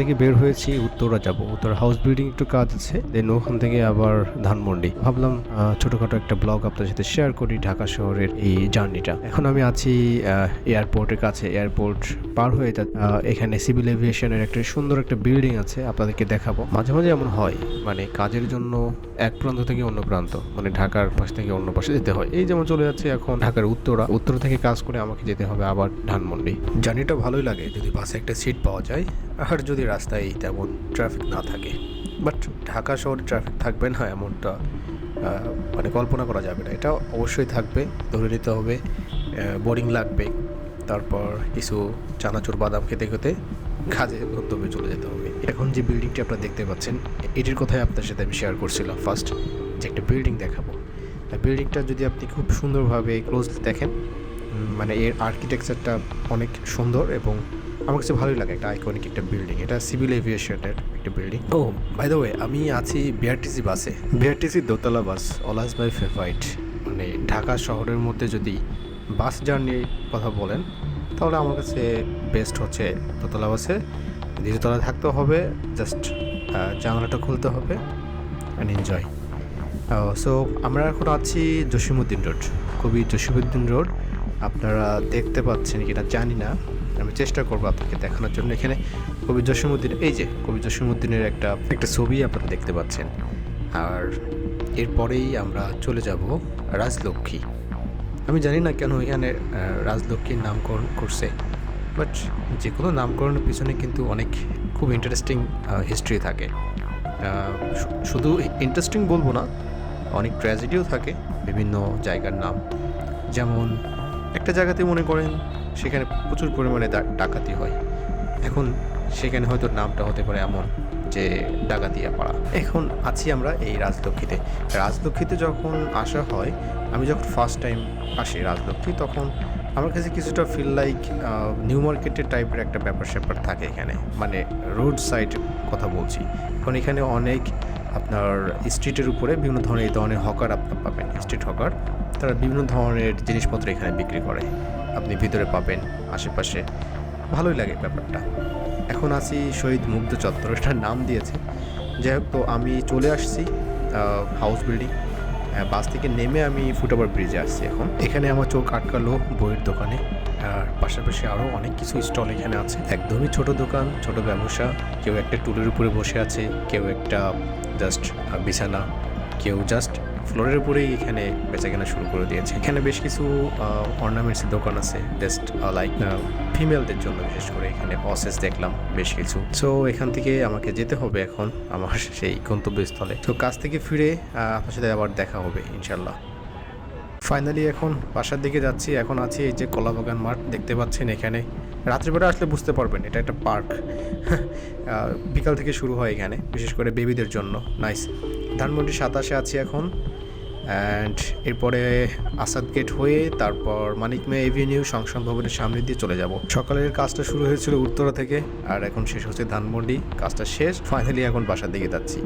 থেকে বের হয়েছি, উত্তরা যাব। উত্তরা হাউস বিল্ডিং একটু কাজ আছে দেন ওখান থেকে আবার ধানমন্ডি। ভাবলাম ছোটখাটো একটা ব্লগ আপনার সাথে শেয়ার করি ঢাকা শহরের এই জার্নিটা এখন আমি আছি এয়ারপোর্টের কাছে। এয়ারপোর্ট পার হয়ে এখানে সিভিল এভিয়েশনের একটা সুন্দর একটা বিল্ডিং আছে, আপনাদেরকে দেখাবো। মাঝে মাঝে এমন হয় মানে কাজের জন্য এক প্রান্ত থেকে অন্য প্রান্ত মানে ঢাকার পাশ থেকে অন্য পাশে যেতে হয়। এই যেমন চলে যাচ্ছে এখন ঢাকার উত্তরা। উত্তর থেকে কাজ করে আমাকে যেতে হবে আবার ধানমন্ডি। জার্নিটা ভালোই লাগে, যদি বাসে একটা সিট পাওয়া যায় আর যদি রাস্তায় তেমন ট্রাফিক না থাকে বাট ঢাকা শহরে ট্রাফিক থাকবে না এমনটা মানে কল্পনা করা যাবে না। এটা অবশ্যই থাকবে, ধরে নিতে হবে বোরিং লাগবে, তারপর কিছু চানাচুর বাদাম খেতে খেতে কাজে গন্তব্যে চলে যেতে হবে। এখন যে বিল্ডিংটি আপনারা দেখতে পাচ্ছেন, এটির কথাই আপনার সাথে আমি শেয়ার করছিলাম। ফার্স্ট যে একটা বিল্ডিং দেখাবো। বিল্ডিংটা যদি আপনি খুব সুন্দরভাবে ক্লোজলি দেখেন মানে এর আর্কিটেকচারটা অনেক সুন্দর এবং আমার কাছে ভালোই লাগে একটা আইকনিক একটা বিল্ডিং এটা সিভিল এভিয়েশনের একটা বিল্ডিং ও বাই দ্য ওয়ে আমি আছি বিআরটিসি বাসে। বিআরটিসি দোতলা বাস অলওয়েজ বাই ফেভারিট মানে ঢাকা শহরের মধ্যে যদি বাস জার্নির কথা বলেন তাহলে আমার কাছে বেস্ট হচ্ছে দোতলা বাসে। দ্বিতীয়তলা থাকতে হবে জাস্ট জানালাটা খুলতে হবে অ্যান্ড এনজয় সো আমরা এখন আছি জসিমুদ্দিন রোড কবি জসিমুদ্দিন রোড আপনারা দেখতে পাচ্ছেন কিনা জানি না। আমি চেষ্টা করব আপনাকে দেখানোর জন্য এখানে। কবি জসিমুদ্দিন এই যে কবি জসিমুদ্দিনের একটা একটা ছবি আপনারা দেখতে পাচ্ছেন। আর এরপরেই আমরা চলে যাব রাজলক্ষ্মী। আমি জানি না কেন এখানে রাজলক্ষ্মীর নামকরণ করছে বাট যে কোনো নামকরণের পিছনে কিন্তু অনেক খুব ইন্টারেস্টিং হিস্ট্রি থাকে। শুধু ইন্টারেস্টিং বলব না, অনেক ট্র্যাজেডিও থাকে বিভিন্ন জায়গার নাম। যেমন একটা জায়গাতে মনে করেন সেখানে প্রচুর পরিমাণে ডাকাতি হয়। এখন সেখানে হয়তো নামটা হতে পারে এমন যে ডাকাতিয়া পাড়া এখন আছি আমরা এই রাজলক্ষ্মীতে। রাজলক্ষ্মীতে যখন আসা হয়, আমি যখন ফার্স্ট টাইম আসি রাজলক্ষ্মী, তখন আমার কাছে কিছুটা ফিল লাইক নিউ মার্কেটের টাইপের একটা ব্যাপার স্যাপার থাকে এখানে। মানে রোড সাইড কথা বলছি। কারণ এখানে অনেক আপনার স্ট্রিটের উপরে বিভিন্ন ধরনের, এই ধরনের হকার আপনার পাবেন। স্ট্রিট হকার তারা বিভিন্ন ধরনের জিনিসপত্র এখানে বিক্রি করে। আপনি ভিতরে পাবেন, আশেপাশে। ভালোই লাগে ব্যাপারটা। এখন আছি শহীদ মুগ্ধ চত্বর এটার নাম দিয়েছে। যাই হোক, তো আমি চলে আসছি হাউস বিল্ডিং বাস থেকে নেমে আমি ফুটওভার ব্রিজে আসছি এখন। এখানে আমার চোখ আটকালো বইয়ের দোকানে। আর পাশাপাশি আরও অনেক কিছু স্টল এখানে আছে। একদমই ছোট দোকান, ছোট ব্যবসা। কেউ একটা টুলের উপরে বসে আছে, কেউ একটা জাস্ট বিছানা। কেউ জাস্ট ফ্লোরের উপরেই এখানে বেচা কেনা শুরু করে দিয়েছে। এখানে বেশ কিছু অর্নামেন্টসের দোকান আছে জাস্ট লাইক ফিমেলদের জন্য বিশেষ করে এখানে অসেস দেখলাম বেশ কিছু। সো এখান থেকে আমাকে যেতে হবে এখন আমার সেই গন্তব্যস্থলে। তো কাজ থেকে ফিরে আপনার সাথে আবার দেখা হবে ইনশাল্লাহ ফাইনালি এখন বাসার দিকে যাচ্ছি। এখন আছি এই যে কলাবাগান মাঠ, দেখতে পাচ্ছেন এখানে। রাত্রিবেলা আসলে বুঝতে পারবেন, এটা একটা পার্ক। বিকাল থেকে শুরু হয় এখানে, বিশেষ করে বেবিদের জন্য। নাইস ধানমন্ডি সাতাশে আছি এখন। অ্যান্ড এরপরে আসাদ গেট হয়ে তারপর মানিক মে এভিনিউ সংসদ ভবনের সামনে দিয়ে চলে যাব। সকালের কাজটা শুরু হয়েছিল উত্তরা থেকে, আর এখন শেষ হচ্ছে ধানমন্ডি। কাজটা শেষ ফাইনালি এখন বাসার দিকে যাচ্ছি।